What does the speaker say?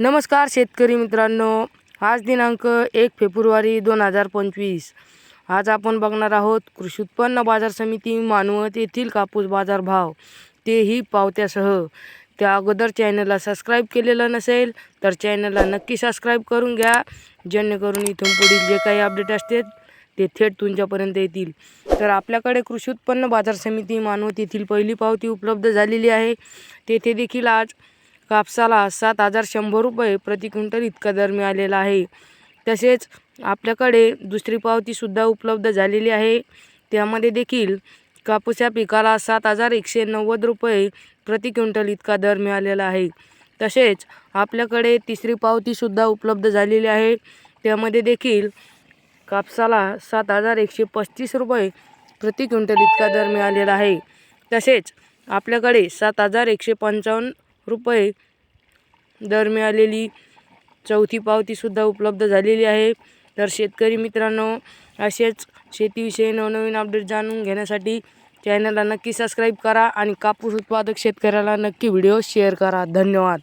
नमस्कार शेतकरी मित्रांनो. आज दिनांक एक फेब्रुवारी दोन हजार पंचवीस. आज आपण बघणार आहोत कृषी उत्पन्न बाजार समिती मानवत येथील कापूस बाजार भाव. तेही पावत्यासह. त्या अगोदर चॅनलला सबस्क्राईब केलेलं नसेल तर चॅनलला नक्की सबस्क्राईब करून घ्या. जेणेकरून इथून पुढील जे काही अपडेट असते ते थेट तुमच्यापर्यंत येतील. तर आपल्याकडे कृषी उत्पन्न बाजार समिती मानवत येथील पहिली पावती उपलब्ध झालेली आहे. तेथे देखील आज कापसाला सात हजार शंभर रुपये प्रति क्विंटल इतका दर मिळालेला आहे. तसेच आपल्याकडे दुसरी पावतीसुद्धा उपलब्ध झालेली आहे. त्यामध्ये देखील कापूस या पिकाला सात हजार एकशे नव्वद रुपये प्रति क्विंटल इतका दर मिळालेला आहे. तसेच आपल्याकडे तिसरी पावतीसुद्धा उपलब्ध झालेली आहे. त्यामध्ये देखील कापसाला सात हजार एकशे पस्तीस रुपये प्रति क्विंटल इतका दर मिळालेला आहे. तसेच आपल्याकडे सात हजार एकशे पंचावन्न रुपये दर मिळालेली चौथी पावतीसुद्धा उपलब्ध झालेली आहे. तर शेतकरी मित्रांनो असेच शेतीविषयी नवनवीन अपडेट जाणून घेण्यासाठी चॅनलला नक्की सबस्क्राईब करा आणि कापूस उत्पादक शेतकऱ्याला नक्की व्हिडिओ शेअर करा. धन्यवाद.